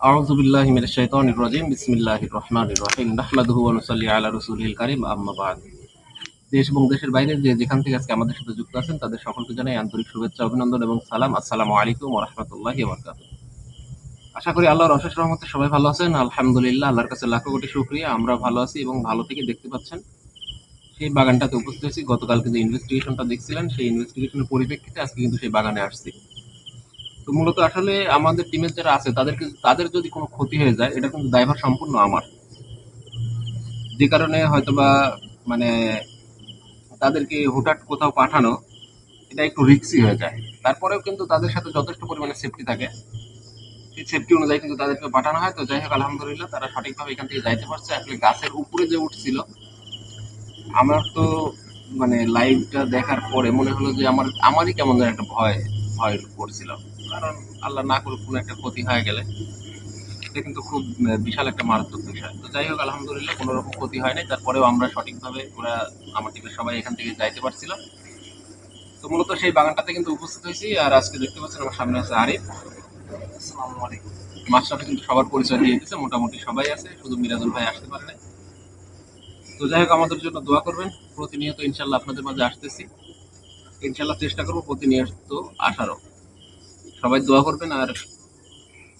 أعوذ بالله من الشيطان الرجيم بسم الله الرحمن الرحيم نحمده ونصلي على رسوله الكريم أما بعد দেশ এবং দেশের বাইরে যে যেখান থেকে আজকে আমাদের সাথে যুক্ত আছেন তাদের সকলকে জানাই আন্তরিক শুভেচ্ছা অভিনন্দন এবং সালাম আসসালামু আলাইকুম ওয়া রাহমাতুল্লাহি ওয়া বারাকাতুহু আশা করি আল্লাহর অশেষ রহমতে সবাই ভালো আছেন আলহামদুলিল্লাহ আল্লাহর কাছে লাখো কোটি শুকরিয়া আমরা ভালো আছি এবং ভালো থেকে দেখতে পাচ্ছেন সেই বাগানটাতে উপস্থিত হয়েছি গতকালকে যে ইনভেস্টিগেশনটা দেখছিলেন সেই ইনভেস্টিগেশনের পরিপ্রেক্ষিতে আজকে কিন্তু সেই বাগানে আসছি তো মূলত আসলে আমাদের টিমের যারা আছে, তাদেরকে, তাদের যদি কোনো ক্ষতি হয়ে যায়, এটা কিন্তু দায়ভার সম্পূর্ণ আমার। যে কারণে হয়তোবা মানে তাদেরকে হুটহাট কোথাও পাঠানো, এটা একটু রিস্কি হয়ে যায়। তারপরেও কিন্তু তাদের সাথে যথেষ্ট পরিমাণে সেফটি থাকে। সেই সেফটি অনুযায়ী কিন্তু তাদেরকে পাঠানো হয়। তো যাই হোক, আলহামদুলিল্লাহ, তারা সঠিকভাবে এখান থেকে যাইতে পারছে। আসলে গাছের উপরে যে উঠছিল, আমার তো মানে লাইভটা দেখার পরে মনে হলো যে আমার, আমারই কেমন একটা ভয় ভয় করছিল কারণ আল্লাহ না করে কোনো একটা ক্ষতি হয়ে গেলে এটা কিন্তু খুব বিশাল একটা মারাত্মক বিষয়। তো যাই হোক আলহামদুলিল্লাহ কোনো রকম ক্ষতি হয় নাই তারপরেও আমরা সঠিকভাবে ওরা আমার টিমের সবাই এখান থেকে যাইতে পারছিলাম। তো মূলত সেই বাগানটাতে কিন্তু উপস্থিত হয়েছি। আর আজকে দেখতে পাচ্ছেন আমার সামনে আছে আরিফ। আসসালামু আলাইকুম। মাস্টারটা কিন্তু সবার পরিচয় দিয়ে দিচ্ছে মোটামুটি সবাই আছে শুধু মিরাজুল ভাই আসতে পারে তো যাই হোক আমাদের জন্য দোয়া করবেন। প্রতিনিয়ত ইনশাল্লাহ আপনাদের মাঝে আসতেছি। ইনশাল্লাহ চেষ্টা করব প্রতিনিয়ত আসারও। সবাই দোয়া করবেন আর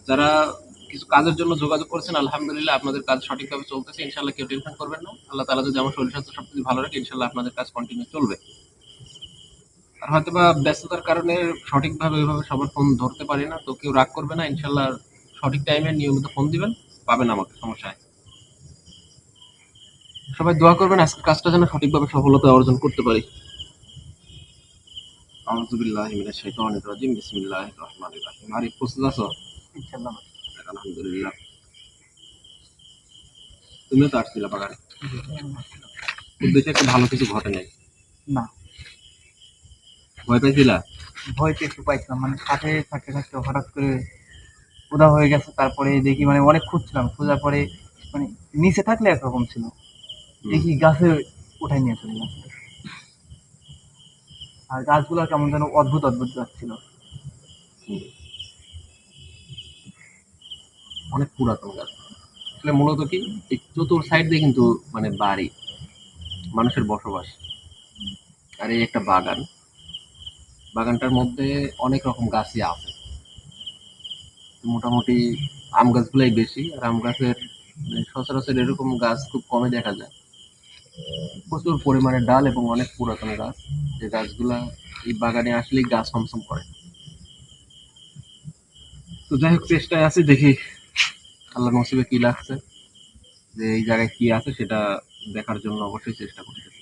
যারা কিছু কাজের জন্য যোগাযোগ করেছেন, আলহামদুলিল্লাহ আপনাদের কাজ সঠিকভাবে চলতেছে। ইনশাল্লাহ কেউ টেনশন করবেন না। আল্লাহ তালা যদি আমার শরীর স্বাস্থ্য সবকিছু ভালো রাখে ইনশাল্লাহ আপনাদের কাজ কন্টিনিউ চলবে। আর হয়তো বা ব্যস্ততার কারণে সঠিকভাবে ওইভাবে সবার ফোন ধরতে পারি না, তো কেউ রাগ করবে না। ইনশাল্লাহ সঠিক টাইমে নিয়মিত ফোন দিবেন, পাবেন আমাকে সমস্যায় সবাই দোয়া করবেন, আজকের কাজটা যেন সঠিকভাবে সফলতা অর্জন করতে পারি। আউযুবিল্লাহি মিনাশ শাইতানির রাজিম বিসমিল্লাহির রহমানির রহিম। আরিফ প্রস্তুত আছো? আলহামদুলিল্লাহ। তুমিও তো আসছিলে বাগানে? উদ্দেশ্যে একটা ভালো কিছু ঘটে নাই? না। ভয় পাইছিলা? ভয় তো একটু পাইছিলাম মানে কাঠে থাকতে থাকতে হঠাৎ করে উদা হয়ে গেছে তারপরে দেখি মানে অনেক খুঁজছিলাম খোঁজার পরে মানে নিচে থাকলে একরকম ছিল। দেখি গাছে উঠাই নিয়ে চলে গেছে। আর গাছগুলো কেমন যেন অদ্ভুত অদ্ভুত যাচ্ছিল। অনেক পুরাতন গাছ। আসলে মূলত কি চতুর সাইড দিয়ে কিন্তু মানে বাড়ি, মানুষের বসবাস। আর এই একটা বাগান, বাগানটার মধ্যে অনেক রকম গাছই আছে। মোটামুটি আম গাছগুলাই বেশি, আর আম গাছের মানে সচরাচর এরকম গাছ খুব কমে দেখা যায়। প্রচুর পরিমাণে ডাল এবং অনেক পুরাতন গাছ। যে গাছগুলা এই বাগানে আসলেই গাছ সমসম করে। তো যাই হোক, চেষ্টায় আছি, দেখি আল্লাহ নসিবে কি লাগছে। যে এই জায়গায় কি আছে সেটা দেখার জন্য অবশ্যই চেষ্টা করতেছি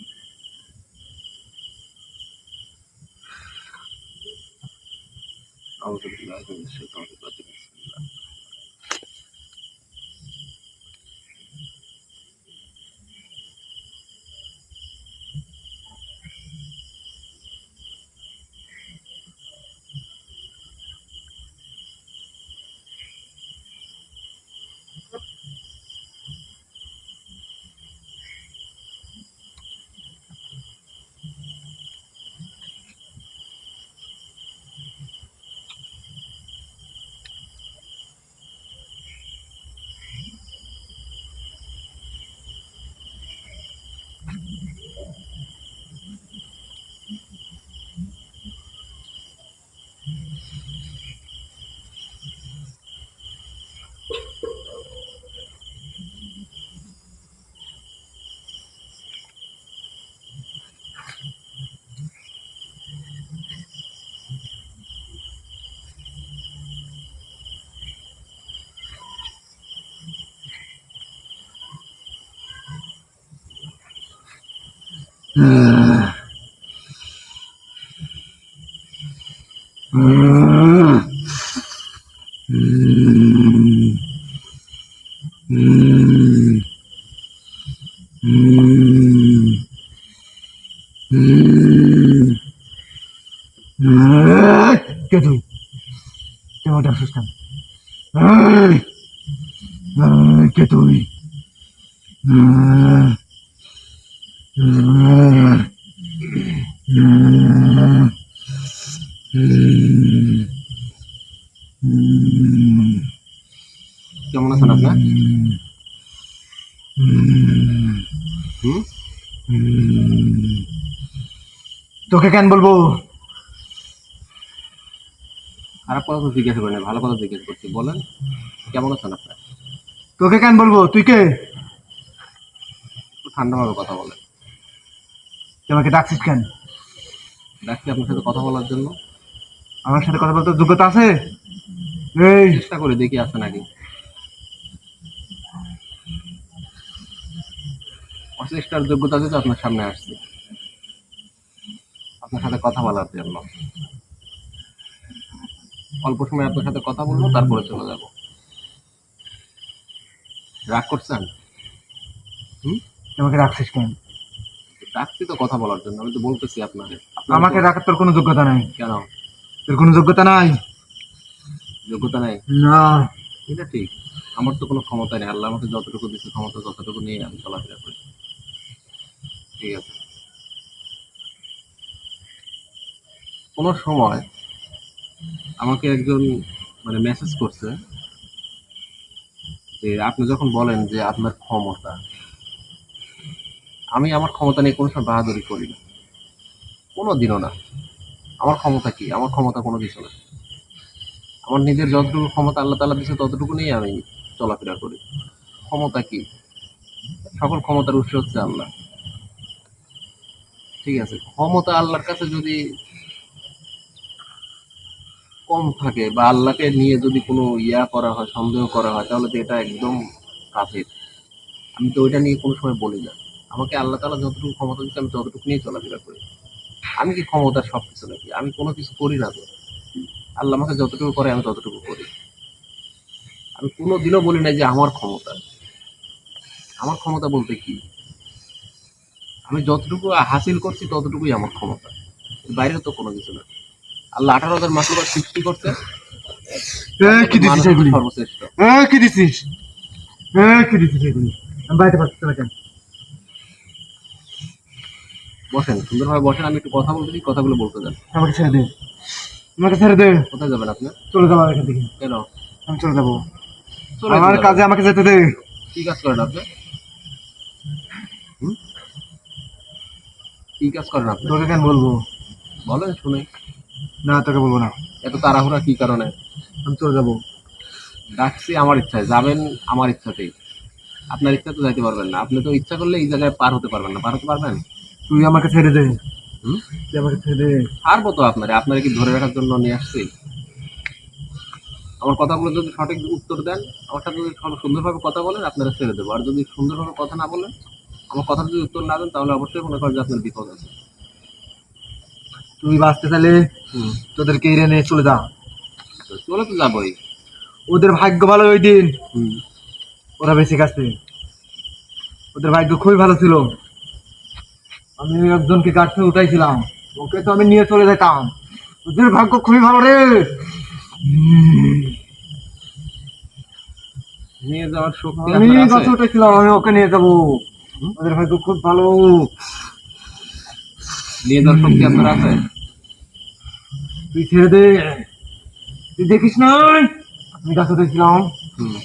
বিল্লাহি কে তুই কেন ডাকছিস কেন কে তুই কেমন আছেন আপনার হুম তোকে কেন বলব? খারাপ কথা তো জিজ্ঞাসা করেন ভালো কথা জিজ্ঞেস করছি বলেন। কেমন আছেন আপনার? তোকে কেন বলব? তুই কে? একটু ঠান্ডাভাবে কথা বলেন। তুই আমাকে ডাকছিস কেন? ডাকছি আপনার সাথে কথা বলার জন্য। আমার সাথে কথা বলতে যোগ্যতা আছে? এই। চেষ্টা করে দেখি আছে নাকি। অচেষ্টার যোগ্যতা আছে তো আপনার সামনে আসছি। আপনার সাথে কথা বলার জন্য। অল্প সময় আপনার সাথে কথা বলব তারপরে চলে যাব। রাগ করছেন? হুম? আমাকে ডাকছিস কেন? ডাকছি তো কথা বলার জন্য আমি তো বলতেছি আপনাকে। আপনার আমাকে রাখার তোর কোনো যোগ্যতা নাই। কেন? তোর কোনো যোগ্যতা নাই? যোগ্যতা নাই? না। এটা ঠিক। আমার তো কোনো ক্ষমতা নেই। আল্লাহ আমাকে যতটুকু দিচ্ছে ক্ষমতা ততটুকু নিয়ে আমি চলাফেরা করি। ঠিক আছে। কোনো সময় আমাকে একজন মানে মেসেজ করছে যে, আপনি যখন বলেন যে আপনার ক্ষমতা, আমি আমার ক্ষমতা নিয়ে কোনো সময় বাহাদুরি করি না। কোনো দিনও না। আমার ক্ষমতা কি? আমার ক্ষমতা কোনো কিছু না। আমার নিজের যতটুকু ক্ষমতা আল্লাহ তালা দিচ্ছে ততটুকু নিয়ে আমি চলাফেরা করি। ক্ষমতা কি? সকল ক্ষমতার উৎস হচ্ছে আল্লাহ। ঠিক আছে? ক্ষমতা আল্লাহর কাছে যদি কম থাকে বা আল্লাহকে নিয়ে যদি কোনো ইয়া করা হয়, সন্দেহ করা হয়, তাহলে তো এটা একদম কাফের। আমি তো ওইটা নিয়ে কোনো সময় বলি না। আমাকে আল্লাহ তালা যতটুকু ক্ষমতা দিচ্ছে আমি ততটুকু নিয়ে চলাফেরা করি। আমি কি ক্ষমতার সব কিছু নাকি? আমি কোনো কিছু করি না তো। আল্লাহ আমাকে যতটুকু করে, আমি ততটুকু করি। আমি কোনো দিনও বলি না যে আমার ক্ষমতা। আমার ক্ষমতা বলতে কি? আমি যতটুকু হাসিল করছি, ততটুকুই আমার ক্ষমতা। বাইরে তো কোনো কিছু না। আল্লাহ আঠারো হাজার মাসুকার সৃষ্টি করছে। কি দিছিস এগুলি? সর্বশ্রেষ্ঠ। কি দিছিস? কি দিছিস এগুলি? আমি বাড়িতে কেন বসেন সুন্দরভাবে বসেন আমি একটু কথা কথাগুলো বলতে দেন আমাকে ছেড়ে দে। আমাকে ছেড়ে দে। কোথায় যাবেন আপনি? চলে যাব এখান থেকে। কেন? আমি চলে যাব। আমার কাজে আমাকে যেতে দে। কি কাজ করেন আপনি? কি কাজ করেন আপনি? তোকে কেন বলব? বলেন শুনে। না তোকে বলব না। এত তাড়াহুড়া কি কারণে? আমি চলে যাব। ডাকছি আমার ইচ্ছায় যাবেন আমার ইচ্ছাতেই। আপনার ইচ্ছা তো যাইতে পারবেন না। আপনি তো ইচ্ছা করলে এই জায়গায় পার হতে পারবেন না। পার হতে পারবেন? তুই আমাকে ছেড়ে দে। হুম? তুই আমাকে ছেড়ে দে। পারব তো আপনারে। আপনারা কি ধরে রাখার জন্য নিয়ে আসছি? আমার কথাগুলো যদি সঠিক উত্তর দেন আমার সাথে যদি সব সুন্দরভাবে কথা বলেন আপনারা ছেড়ে দেবো। আর যদি সুন্দরভাবে কথা না বলেন আমার কথা যদি উত্তর না দেন তাহলে অবশ্যই মনে করেন যে আপনার বিপদ আছে। তুই বাঁচতে চাইলে তোদেরকে এড়ে নিয়ে চলে যা। চলে তো যাবোই। ওদের ভাগ্য ভালো ওই দিন। ওরা বেঁচে গেছে। ওদের ভাগ্য খুবই ভালো ছিল। আমি একজনকে গাছ থেকে উঠাইছিলাম। ওকে তো আমি নিয়ে চলে যেতাম। ওদের ভাগ্য খুবই ভালো রে। নিয়ে যাওয়ার শক্তি আমি গাছে উঠেছিলাম আমি ওকে নিয়ে যাব। ওদের ভাগ্য খুব ভালো। নিয়ে যাওয়ার শক্তি আপনার আছে? তুই ছেড়ে দে। তুই দেখিস না আমি উঠেছিলাম। হুম।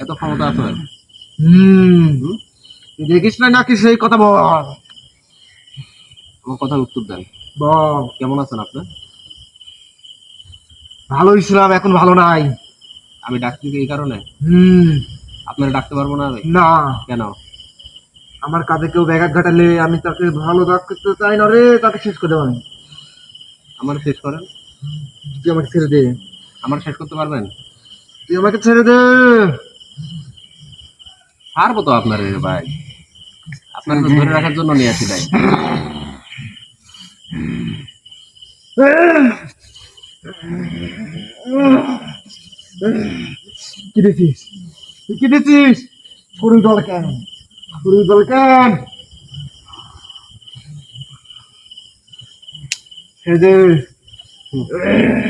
এত ক্ষমতা আছে? হুম? তুই দেখিস না নাকি সেই কথা বল। আমার কথার উত্তর দেন। বল। কেমন আছেন আপনি? ভালোই ইসলাম এখন ভালো নাই। আমি ডাকছি কি এই কারণে? হম। আপনারা ডাকতে পারব না না। কেন? আমার কাজে কেউ ব্যাঘাত ঘটালে আমি তাকে ভালো রাখতে চাই না রে তাকে শেষ করে দেবো আমি। আমার শেষ করেন। তুই আমাকে ছেড়ে দে। আমার শেষ করতে পারবেন? তুই আমাকে ছেড়ে দে। পারব তো আপনার রে ভাই। আপনার ধরে রাখার জন্য নিয়ে আসি ভাই। কি তুই কি দিছিস শরীর দল কেন?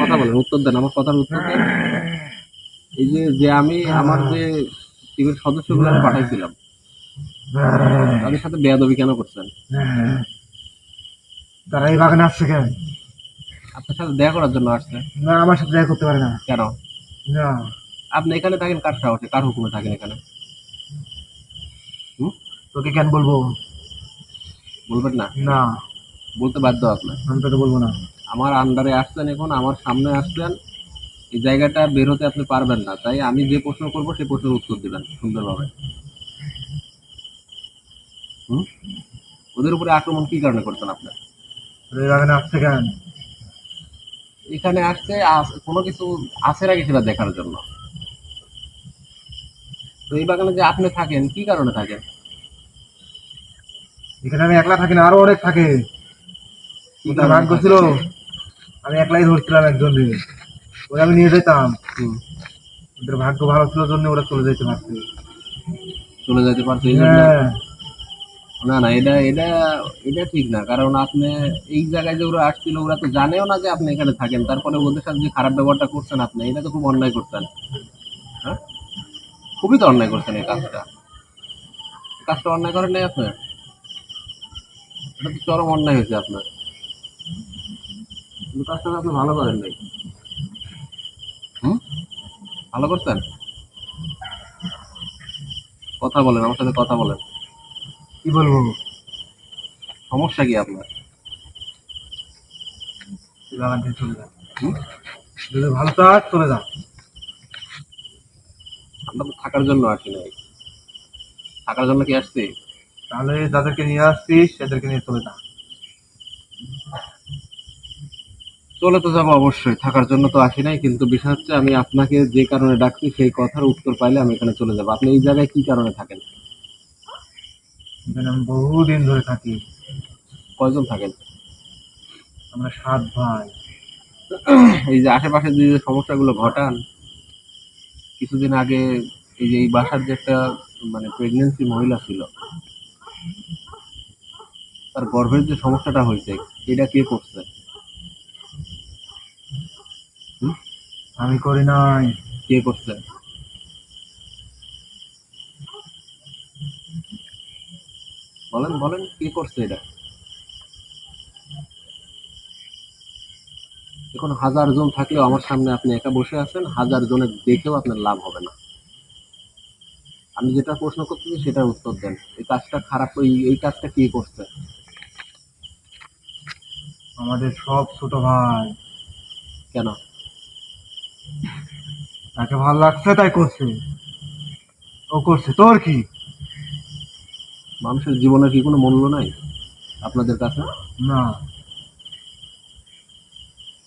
কথা বলেন উত্তর দেন আমার কথার উত্তর দেন। এই যে যে আমি আমার যে টিমের সদস্যগুলো আমি পাঠাইছিলাম তাদের সাথে বেয়াদবি কেন করছেন? তারা এই বাগানে আসছে কেন? আপনার সাথে দেখা করার জন্য আসছে? না আমার সাথে দেখা করতে পারে না। কেন? না। আপনি এখানে থাকেন কার সাহসে? কার হুকুমে থাকেন এখানে? তোকে কেন বলব? বলবেন না? না। বলতে বাধ্য আপনার। আমি তোকে বলব না। আমার আন্ডারে আসছেন এখন আমার সামনে আসছেন এই জায়গাটা বের হতে আপনি পারবেন না। তাই আমি যে প্রশ্ন করব সেই প্রশ্নের উত্তর দিবেন সুন্দরভাবে। হুম? ওদের উপরে আক্রমণ কি কারণে করছেন আপনার এখানে আসছে কেন? এখানে আসছে আস- কোনো কিছু আছে নাকি সেটা দেখার জন্য। তো এই বাগানে যে আপনি থাকেন কি কারণে থাকেন? এখানে আমি একলা থাকি না আরও অনেক থাকে। কি ওদের কারণে ভাগ্য ছিল আমি একলাই ধরছিলাম একজন ওরা আমি নিয়ে যেতাম ওদের ভাগ্য ভালো ছিল জন্য ওরা চলে যেতে পারছে। চলে যেতে পারছে হ্যাঁ। না না এটা এটা এটা ঠিক না। কারণ আপনি এই জায়গায় যে ওরা আসছিল ওরা তো জানেও না যে আপনি এখানে থাকেন। তারপরে ওদের সাথে যে খারাপ ব্যবহারটা করছেন আপনি এটা তো খুব অন্যায় করছেন হ্যাঁ? খুবই তো অন্যায় করছেন এই কাজটা। কাজটা অন্যায় করেন নাই আপনার এটা তো চরম অন্যায় হয়েছে আপনার। কাজটা আপনি ভালো করেন নাই। হুম? ভালো করছেন? কথা বলেন আমার সাথে কথা বলেন। কি বলব? সমস্যা কি আপনার? বাগান থেকে চলে যা হুম? যদি ভালো চাস চলে যা। আমরা তো থাকার জন্য আসি নাই। থাকার জন্য কি আসছি? তাহলে যাদেরকে নিয়ে আসছিস সেদেরকে নিয়ে চলে যা চলে তো যাব অবশ্যই থাকার জন্য তো আসি নাই কিন্তু বিষয় হচ্ছে আমি আপনাকে যে কারণে ডাকছি সেই কথার উত্তর পাইলে আমি এখানে চলে যাব। আপনি এই জায়গায় কি কারণে থাকেন? এখানে আমি বহুদিন ধরে থাকি। কয়জন থাকেন? আমরা সাত ভাই। এই যে আশেপাশে যে যে সমস্যাগুলো ঘটান কিছুদিন আগে এই যে এই বাসার যে একটা মানে প্রেগনেন্সি মহিলা ছিল তার গর্ভের যে সমস্যাটা হয়েছে এটা কে করছে? আমি করি নাই। কে করছে? বলেন বলেন কে করছে এটা? এখন হাজার জন থাকলেও আমার সামনে আপনি একা বসে আছেন হাজার জনের দেখেও আপনার লাভ হবে না। আমি যেটা প্রশ্ন করতেছি সেটার উত্তর দেন। এই কাজটা খারাপ এই এই কাজটা কে করছে? আমাদের সব ছোট ভাই। কেন? তাকে ভালো লাগছে তাই করছে। ও করছে তোর কি? মানুষের জীবনের কি কোনো মূল্য নাই আপনাদের কাছে? না।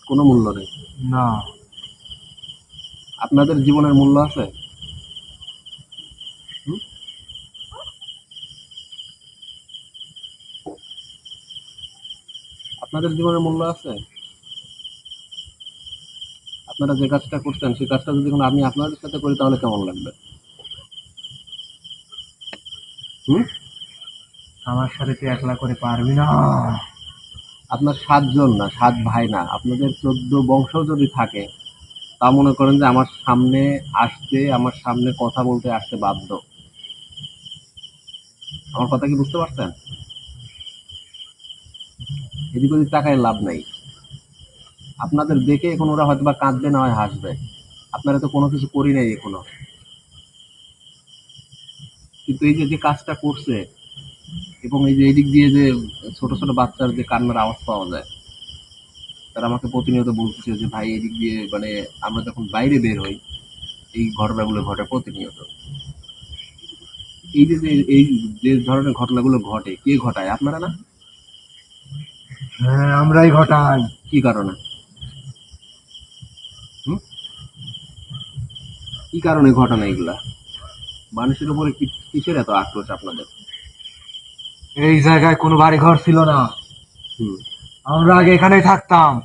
কোনো মূল্য নেই? না। আপনাদের জীবনের মূল্য আছে? আপনাদের জীবনের মূল্য আছে? আপনারা যে কাজটা করছেন সেই কাজটা যদি কোনো আমি আপনাদের সাথে করি তাহলে কেমন লাগবে? হুম? আমার সাথে তুই একলা করে পারবি না। আপনার সাতজন না সাত ভাই না আপনাদের চোদ্দ বংশ যদি থাকে তা মনে করেন যে আমার সামনে আসতে আমার সামনে কথা বলতে আসতে বাধ্য। আমার কথা কি বুঝতে পারছেন? এদিক ওদিক টাকায় লাভ নাই। আপনাদের দেখে এখন ওরা হয়তো বা কাঁদবে, না হয় হাসবে। আপনারা তো কোনো কিছু করি নাই এখনও। কিন্তু এই যে যে কাজটা করছে এবং এই যে এদিক দিয়ে যে ছোট ছোট বাচ্চার যে কান্নার আওয়াজ পাওয়া যায়, তারা আমাকে প্রতিনিয়ত বলতেছে যে, ভাই, এদিক দিয়ে মানে আমরা যখন বাইরে বের হই, এই ঘটনাগুলো ঘটে প্রতিনিয়ত। এই যে, যে- এই যে ধরনের ঘটনাগুলো ঘটে, কে ঘটায়? আপনারা না? হ্যাঁ আমরাই ঘটাই। কি কারণে? হুম? কি কারণে ঘটনা এগুলা? মানুষের উপরে কিসের এত আক্রোশ আপনাদের? এই জায়গায় কোনো বাড়ি ঘর ছিল না। হুম। আমরা আগে এখানেই থাকতাম।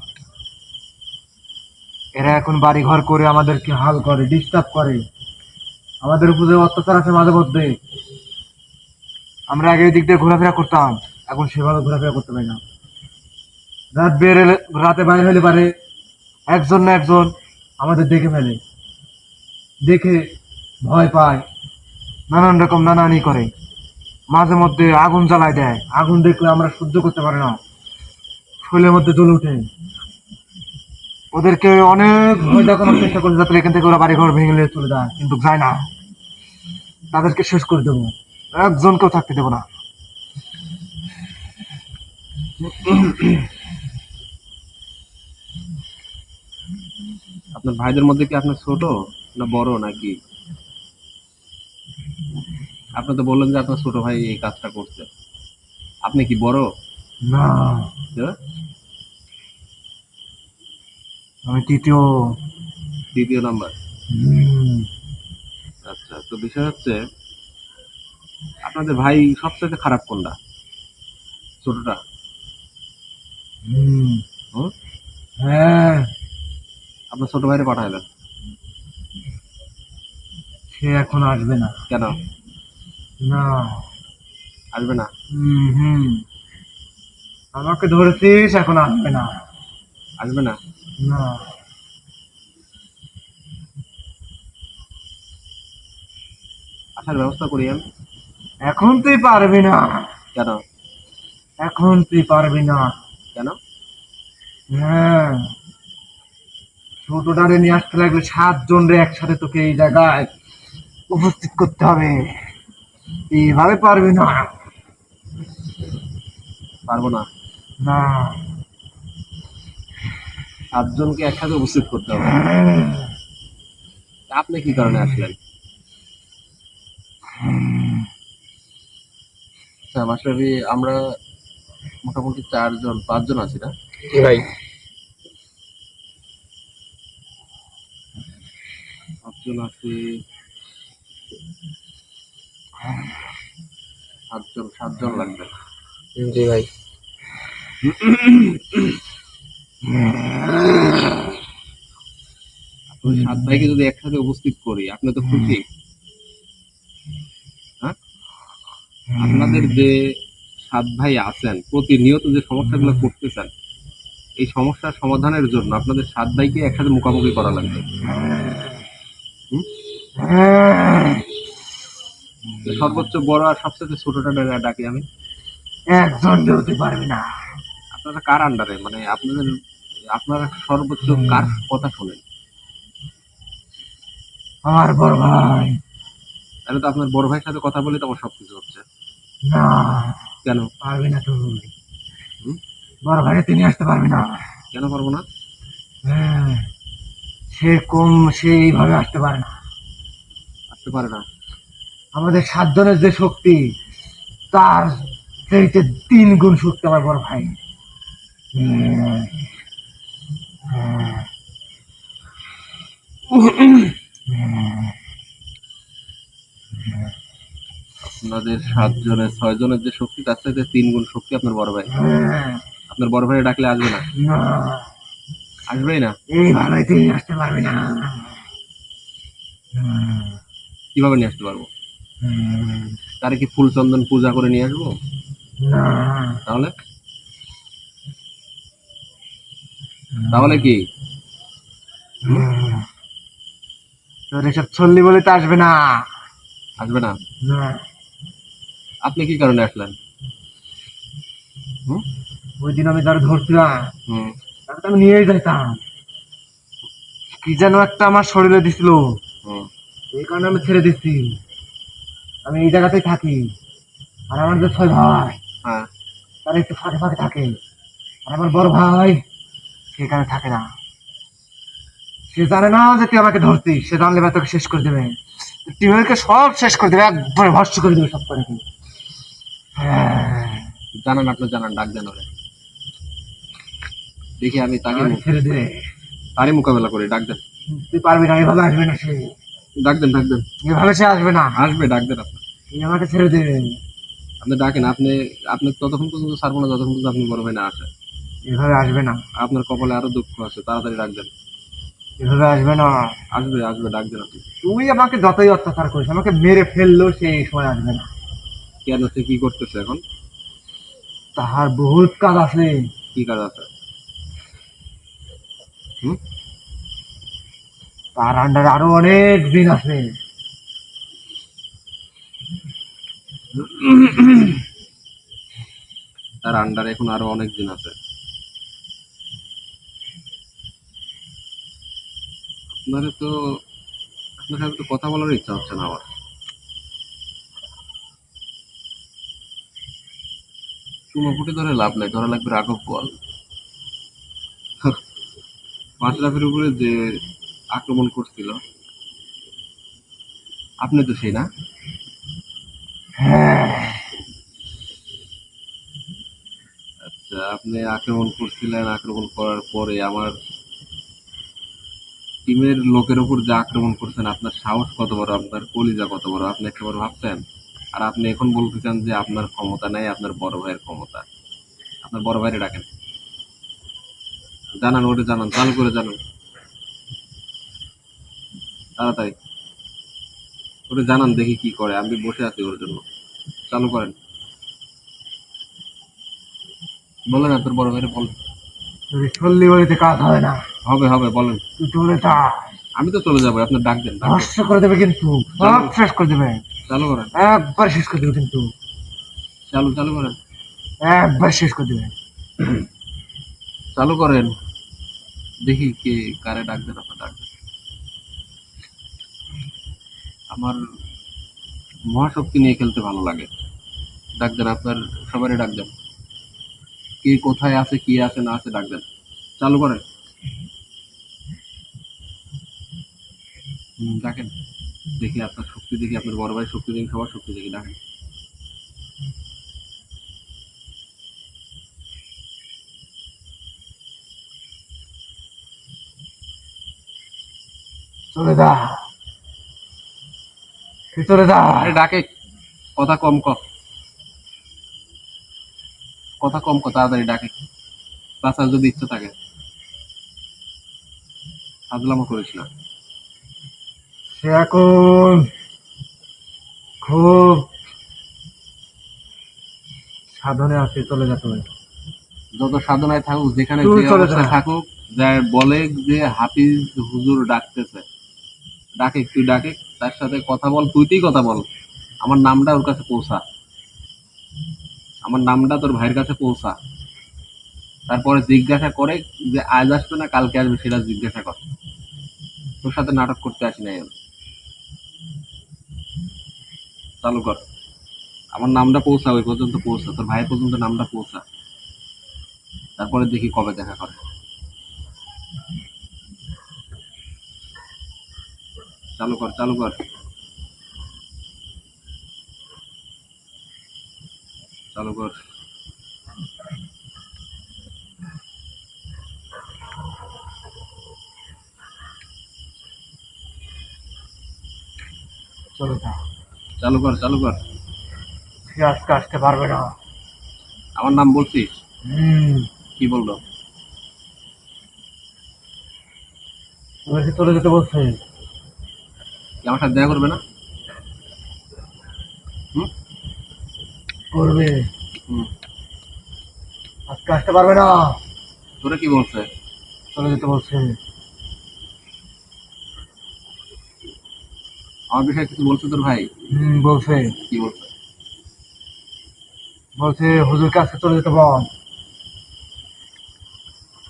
এরা এখন বাড়ি ঘর করে আমাদেরকে হাল করে ডিস্টার্ব করে। আমাদের উপর অত্যাচার আছে মাঝে মধ্যে। আমরা আগে এই দিক দিয়ে ঘোরাফেরা করতাম। এখন সেভাবে ঘোরাফেরা করতে পারি না। রাত বের রাতে বাইরে হলে পারে একজন না একজন আমাদের দেখে ফেলে। দেখে ভয় পায়। নানান রকম নানানি করে। মাঝে মধ্যে আগুন জ্বালায় দেয়। আগুন দেখলে আমরা সহ্য করতে পারি না। শরীরের মধ্যে জ্বলে উঠে ওদেরকে অনেক ভয় দেখানোর চেষ্টা করে যাতে এখান থেকে ওরা বাড়ি ঘর ভেঙে চলে যায়, কিন্তু যায় না। তাদেরকে শেষ করে দেবো। একজনকেও থাকতে দেবো না। আপনার ভাইদের মধ্যে কি আপনার ছোট না বড় নাকি? আপনি তো বললেন যে আপনার ছোট ভাই এই কাজটা করছে। আপনি কি বড়? না। হ্যাঁ? আমি তৃতীয়। দ্বিতীয় নাম্বার। আচ্ছা তো বিষয় হচ্ছে আপনাদের ভাই সবচেয়ে খারাপ কোনটা? ছোটটা? হুম? হ্যাঁ। আপনার ছোট ভাইরে পাঠাইলেন। সে এখন আসবে না। কেন? না। আসবে না? হুম আমাকে ধরেছিস এখন আসবে না। আসবে না? না। আসার ব্যবস্থা করি আমি। এখন তুই পারবি না। কেন? এখন তুই পারবি না। কেন? হ্যাঁ। ছোট ডারে নিয়ে আসতে লাগলে সাতজন রে একসাথে তোকে এই জায়গায় উপস্থিত করতে হবে। এইভাবে পারবি না। পারব না। না। সাতজনকে একসাথে উপস্থিত করতে হবে। আপনি কি কারণে আসলেন? আচ্ছা আমরা মোটামুটি চারজন পাঁচজন আছি না? ভাই। আছি। সাতজন সাতজন লাগবে জি ভাই। আপনি সাত ভাইকে যদি একসাথে উপস্থিত করি আপনি তো খুশি। হ্যাঁ? আপনাদের যে সাত ভাই আছেন প্রতিনিয়ত যে সমস্যাগুলো করতেছেন এই সমস্যার সমাধানের জন্য আপনাদের সাত ভাইকে একসাথে মুখোমুখি করা লাগবে। সর্বোচ্চ বড় আর সবচেয়ে ছোটটা ডাকি আমি। একজন হতে পারবি না। আপনারা কার আন্ডারে মানে আপনাদের আপনারা সর্বোচ্চ কার কথা শোনেন? আমার বড় ভাই। তাহলে তো আপনার বড় ভাইয়ের সাথে কথা বলে তো আমার সবকিছু হচ্ছে। না। কেন? পারবি না তুই হুম? বড় ভাই তিনি আসতে পারবি না। কেন পারব না? হ্যাঁ, সে কম সে এইভাবে আসতে পারে না। আসতে পারে না। আমাদের সাতজনের যে শক্তি তার সেইতে তিন গুণ শক্তি আমার বড় ভাই। আপনাদের সাতজনের ছয় জনের যে শক্তি তার সাথে তিন গুণ শক্তি আপনার বড় ভাই। আপনার বড় ভাই ডাকলে আসবে না। আসবেই না। এইভাবে তিনি আসতে পারবি না। কীভাবে নিয়ে আসতে পারব? তারে কি ফুল চন্দন পূজা করে নিয়ে আসব? তাহলে? তাহলে কি। তোর এসব চললি বলে তো আসবে না। আসবে না? আপনি কি কারণে আসলেন? ওই দিন আমি যারা ধরছিলাম। আমি নিয়েই যাইতাম। কি যেন একটা আমার শরীরে দিছিল। এই কারণে আমি ছেড়ে দিচ্ছি। আমি এই জায়গাতেই থাকি। আর আমার যে ছয় ভাই হ্যাঁ। তারা একটু ফাঁকে ফাঁকে থাকে। আর আমার বড় ভাই সেখানে থাকে না। সে জানে না যে তুই আমাকে ধরছিস সে জানলে বা তোকে শেষ করে দেবে। টিমেরকে সব শেষ করে দেবে একবারে ভস্য করে দেবে সব করে হ্যাঁ জানান আপনি জানান ডাক দেন ওরে। দেখি আমি তাকে ছেড়ে দে। তারই মোকাবেলা করি ডাক দেন। তুই পারবি না এভাবে আসবে না সে। ডাক দেন ডাক দেন। এভাবে সে আসবে না। আসবে ডাক দেন আপনি আমাকে ছেড়ে দে আপনি ডাকেন আপনি আপনি ততক্ষণ পর্যন্ত ছাড়বো না যতক্ষণ পর্যন্ত আপনি বড় ভাই না আসে এভাবে আসবে না। আপনার কপালে আরও দুঃখ আছে তাড়াতাড়ি ডাক দেন। এভাবে আসবে না। আসবে আসবে ডাক দেন আপনি। তুই আমাকে যতই অত্যাচার করিস আমাকে মেরে ফেললেও সে সময় আসবে না। কেন সে কি করতেছে এখন? তাহার বহুত কাজ আছে। কি কাজ আছে? হুম? তার আন্ডারে আরও অনেক দিন আছে। তার আন্ডারে এখন আরও অনেক দিন আছে। আপনার তো আপনার সাথে তো কথা বলার ইচ্ছা হচ্ছে না আমার। চুমাপুটি ধরে লাভ নাই, ধরা লাগবে রাঘব বল। মাশরাফির উপরে যে আক্রমণ করছিল। আপনি তো সেই না? আচ্ছা আপনি আক্রমণ করছিলেন, আক্রমণ করার পরে আমার টিমের লোকের উপর যে আক্রমণ করছেন, আপনার সাহস কত বড়, আপনার কলিজা কত বড়, আপনি একেবারে ভাবছেন? আর আপনি এখন বলতে চান যে আপনার ক্ষমতা নাই, আপনার বড় ভাইয়ের ক্ষমতা। আপনার বড় ভাইরে ডাকেন। জানান, ওটা জানান, চালু করে জানান। তাড়াতাড়ি। ওটা জানান দেখি কি করে। আমি বসে আছি ওর জন্য। চালু করেন। বলেন আপনার বড় ভাইরে বলেন যদি চল্লি বলিতে কাজ হয় না হবে হবে বলেন। তুই চলে যা। আমি তো চলে যাব আপনার ডাক দেন ডাক করে দেবে কিন্তু। সব শেষ করে দেবে। চালু করেন। একবার শেষ করে দেবে কিন্তু। চালু চালু করেন। একবার শেষ করে দেবে। চালু করেন। দেখি কে কারে ডাক দেন আপনার ডাক দেন। আমার মহাশক্তি নিয়ে খেলতে ভালো লাগে। ডাক আপনার সবারই ডাক দেন। কে কোথায় আছে কি আছে না আছে ডাক দেন। চালু হুম, ডাকেন। দেখি আপনার শক্তি দেখি আপনার বড় ভাই শক্তি দেখি সবার শক্তি দেখি ডাকেন। চলে যা। চলে যা। ডাকে। কথা কম ক। কথা কম ক তাড়াতাড়ি ডাকে। বাঁচার যদি ইচ্ছা থাকে। ফাজলামো করিস না সে এখন খুব সাধনে আছে চলে যা তুমি। যত সাধনায় থাকুক যেখানে। থাকুক বলে যে হাফিজ হুজুর ডাকতেছে। ডাকে তুই ডাকে। তার সাথে কথা বল তুই তুই কথা বল। আমার নামটা ওর কাছে পৌঁছা। আমার নামটা তোর ভাইয়ের কাছে পৌঁছা। তারপরে জিজ্ঞাসা করে যে আজ আসবে না, কালকে আসবে, সেটা জিজ্ঞাসা কর। তোর সাথে নাটক করতে আসি নাই আমি। চালু কর। আমার নামটা পৌঁছা, ওই পর্যন্ত পৌঁছা। তোর ভাই পর্যন্ত নামটা পৌঁছা। তারপরে দেখি কবে দেখা করে। চালু কর চালু কর। চালু কর। চলে কর চালু কর। সে আজকে আসতে পারবে না। আমার নাম বলছিস? কি বলল? চলে যেতে বলছে কি আমার সাথে দেখা করবে না? করবে। আজকে আসতে পারবে না। তোরা কি বলছে? চলে যেতে বলছে। আমার বিষয়ে কিছু বলছে তোর ভাই? হম বলছে। কি বলছে? বলছে হুজুরকে আজকে চলে যেতে বল?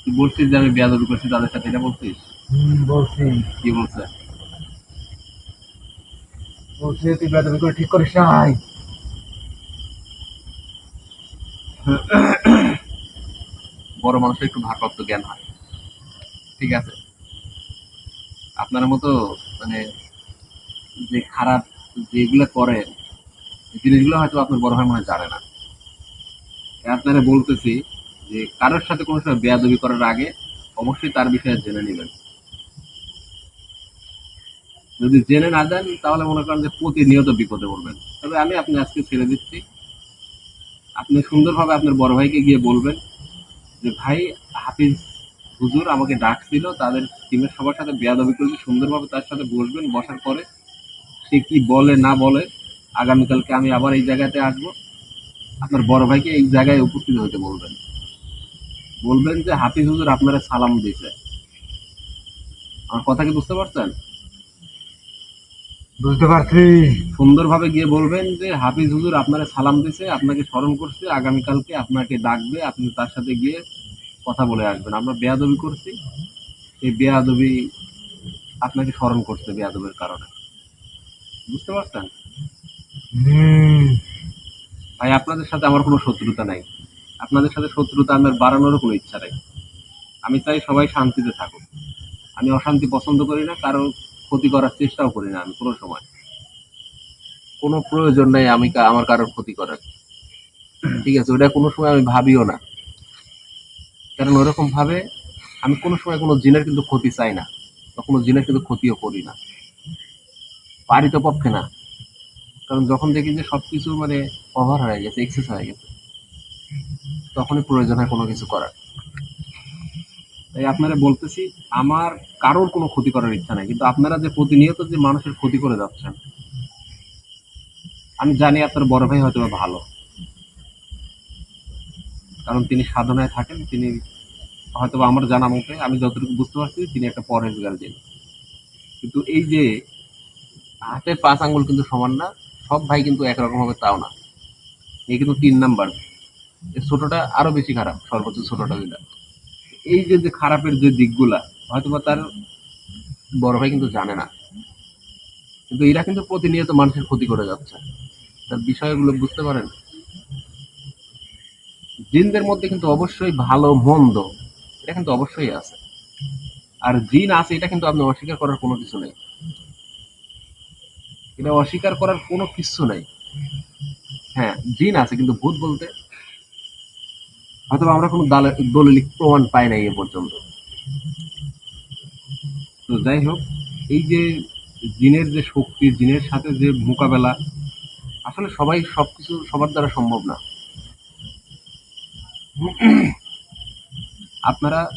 তুই বলছিস যে আমি বেয়াদবি করছি তাদের সাথে এটা বলছিস? হম বলছি। কি বলছে? তুই করে ঠিক করিস নাই। বড় মানুষের একটু ভারপ্রাপ্ত জ্ঞান হয়। ঠিক আছে? আপনার মতো মানে যে খারাপ যেগুলো করে জিনিসগুলো হয়তো আপনার বড় ভাই মনে হয় জানে না। আপনারা বলতেছি যে, কারোর সাথে কোনো সময় বেয়াদবি করার আগে অবশ্যই তার বিষয়ে জেনে নেবেন। যদি জেনে না দেন তাহলে মনে করেন যে প্রতিনিয়ত বিপদে পড়বেন। তবে আমি আপনি আজকে ছেড়ে দিচ্ছি। আপনি সুন্দরভাবে আপনার বড় ভাইকে গিয়ে বলবেন যে, ভাই, হাফিজ হুজুর আমাকে ডাকছিল, তাদের টিমের সবার সাথে বেয়াদবি করবে সুন্দরভাবে তার সাথে বসবেন, বসার পরে সে কি বলে, না বলে, আগামীকালকে আমি আবার এই জায়গাতে আসব। আপনার বড় ভাইকে এই জায়গায় উপস্থিত হতে বলবেন। বলবেন যে, হাফিজ হুজুর আপনারা সালাম দিয়েছে। আমার কথা কি বুঝতে পারছেন? বুঝতে পারছি। সুন্দরভাবে গিয়ে বলবেন যে হাফিজ হুজুর আপনারা সালাম দিছে আপনাকে স্মরণ করছে আগামীকালকে আপনাকে ডাকবে আপনি তার সাথে গিয়ে কথা বলে আসবেন। আমরা বেয়াদবি করছি। সেই বেয়াদবি আপনাকে স্মরণ করছে বেয়াদবের কারণে। বুঝতে পারছেন? ভাই আপনাদের সাথে আমার কোনো শত্রুতা নাই। আপনাদের সাথে শত্রুতা আমার বাড়ানোরও কোনো ইচ্ছা নাই। আমি চাই সবাই শান্তিতে থাকুক। আমি অশান্তি পছন্দ করি না কারও ক্ষতি করার চেষ্টাও করি না আমি কোনো সময়। কোনো প্রয়োজন নেই আমি আমার কারোর ক্ষতি করার। ঠিক আছে, ওটা কোনো সময় আমি ভাবিও না। কারণ ওরকম ভাবে আমি কোনো সময় কোনো জিনের কিন্তু ক্ষতি চাই না বা কোনো জিনের কিন্তু ক্ষতিও করি না। পারি তো পক্ষে না। কারণ যখন দেখি যে সবকিছু মানে ওভার হয়ে গেছে এক্সেস হয়ে গেছে, তখনই প্রয়োজন হয় কোনো কিছু করার। তাই আপনারা বলতেছি, আমার কারোর কোনো ক্ষতি করার ইচ্ছা নাই, কিন্তু আপনারা যে প্রতিনিয়ত যে মানুষের ক্ষতি করে যাচ্ছেন, আমি জানি আপনার বড় ভাই হয়তো ভালো। কারণ তিনি সাধনায় থাকেন, তিনি হয়তো আমার জানা মতে, আমি যতটুকু বুঝতে পারছি, তিনি একটা পরহেজগার যিনি কিন্তু এই যে হাতের পাঁচ আঙ্গুল কিন্তু সমান না, সব ভাই কিন্তু একরকম হবে তাও না। এই কিন্তু তিন নাম্বার। ছোটটা আরও বেশি খারাপ, সর্বোচ্চ ছোটটা যেটা এই যে যে খারাপের যে দিকগুলা হয়তো বা তার বড় ভাই কিন্তু জানে না। কিন্তু এরা কিন্তু প্রতিনিয়ত মানুষের ক্ষতি করে যাচ্ছে। তার বিষয়গুলো বুঝতে পারেন? জিনদের মধ্যে কিন্তু অবশ্যই ভালো, মন্দ, এটা কিন্তু অবশ্যই আছে। আর জিন আছে, এটা কিন্তু আপনি অস্বীকার করার কোনো কিছু নেই। এটা অস্বীকার করার কোনো কিছু নেই। হ্যাঁ জিন আছে কিন্তু ভূত বলতে হয়তো আমরা কোনো দালে- দলিলিক প্রমাণ পাই নাই এ পর্যন্ত। তো যাই হোক, এই যে জিনের যে শক্তি, জিনের সাথে যে মোকাবেলা, আসলে সবাই সবকিছু সবার দ্বারা সম্ভব না। আপনারা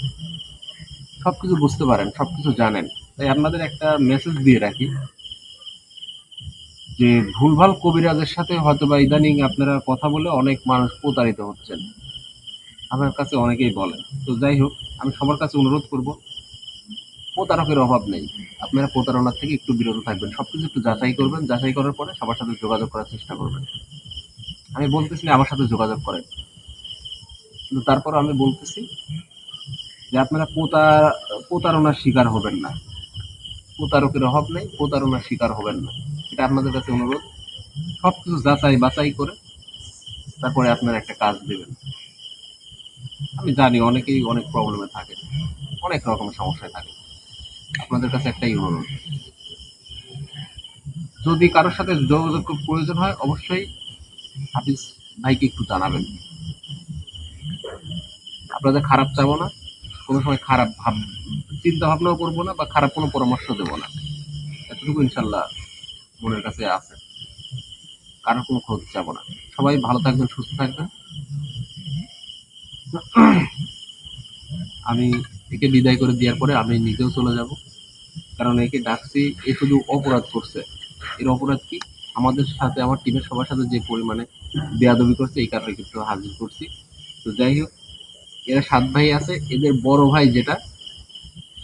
সবকিছু বুঝতে পারেন, সবকিছু জানেন। তাই আপনাদের একটা মেসেজ দিয়ে রাখি যে, ভুলভাল কবিরাজের সাথে হয়তো বা ইদানিং আপনারা কথা বলে অনেক মানুষ প্রতারিত হচ্ছেন। আমার কাছে অনেকেই বলেন, তো যাই হোক, আমি সবার কাছে অনুরোধ করব, প্রতারকের অভাব নেই। আপনারা প্রতারণার থেকে একটু বিরত থাকবেন। সবকিছু একটু যাচাই করবেন। যাচাই করার পরে সবার সাথে যোগাযোগ করার চেষ্টা করবেন। আমি বলতেছি না, আমার সাথে যোগাযোগ করেন। কিন্তু তারপর আমি বলতেছি যে আপনারা প্রতার, প্রতারণার শিকার হবেন না। প্রতারকের অভাব নেই, প্রতারণার শিকার হবেন না। এটা আপনাদের কাছে অনুরোধ। সবকিছু যাচাই বাছাই করে তারপরে আপনারা একটা কাজ দেবেন। আমি জানি অনেকেই অনেক প্রবলেমে থাকে। অনেক রকমের সমস্যায় থাকে। আপনাদের কাছে একটাই অনুরোধ। যদি কারোর সাথে যোগাযোগ প্রয়োজন হয়, অবশ্যই হাফিজ ভাইকে একটু জানাবেন। আপনাদের খারাপ চাবো না। কোনো সময় খারাপ ভাব চিন্তা ভাবনাও করব না বা খারাপ কোনো পরামর্শ দেবো না। এতটুকু ইনশাল্লাহ মনের কাছে আছে। কারোর কোনো ক্ষতি চাবো না। সবাই ভালো থাকবেন, সুস্থ থাকবেন। আমি একে বিদায় করে দেওয়ার পরে আমি নিজেও চলে যাব। কারণ একে ডাকছি, এ শুধু অপরাধ করছে। এর অপরাধ কি? আমাদের সাথে, আমার টিমের সবার সাথে যে পরিমাণে বেয়াদবি করছে, এই কারণে কিন্তু হাজির করছি। তো যাই হোক, এরা সাত ভাই আছে, এদের বড় ভাই যেটা,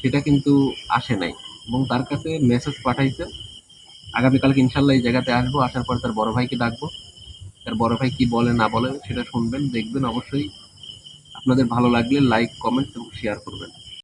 সেটা কিন্তু আসে নাই। এবং তার কাছে মেসেজ পাঠাইছে, আগামীকালকে ইনশাল্লাহ এই জায়গাতে আসব, আসার পর তার বড় ভাইকে ডাকবো। তার বড় ভাই কি বলে, না বলে, সেটা শুনবেন, দেখবেন, অবশ্যই আপনাদের ভালো লাগলে লাইক কমেন্ট এবং শেয়ার করবেন।